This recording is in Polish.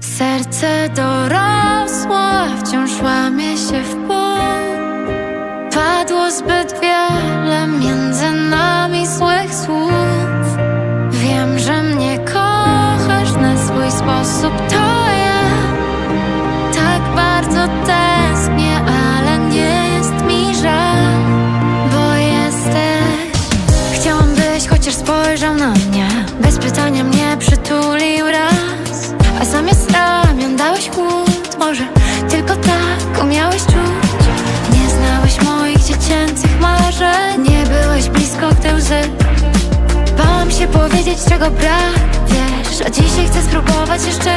Serce dorosło, a wciąż łamie się w pół Padło zbyt wiele między nami złych słów. Wiem, że mnie kochasz na swój sposób, to ja. Tak bardzo tęsknię, ale nie jest mi żal Bo jesteś. Chciałam byś chociaż spojrzał na mnie Bez pytania mnie przytulił Może tylko tak umiałeś czuć? Nie znałeś moich dziecięcych marzeń Nie byłeś blisko, gdy łzy Bałam się powiedzieć, czego brak, wiesz A dzisiaj chcę spróbować jeszcze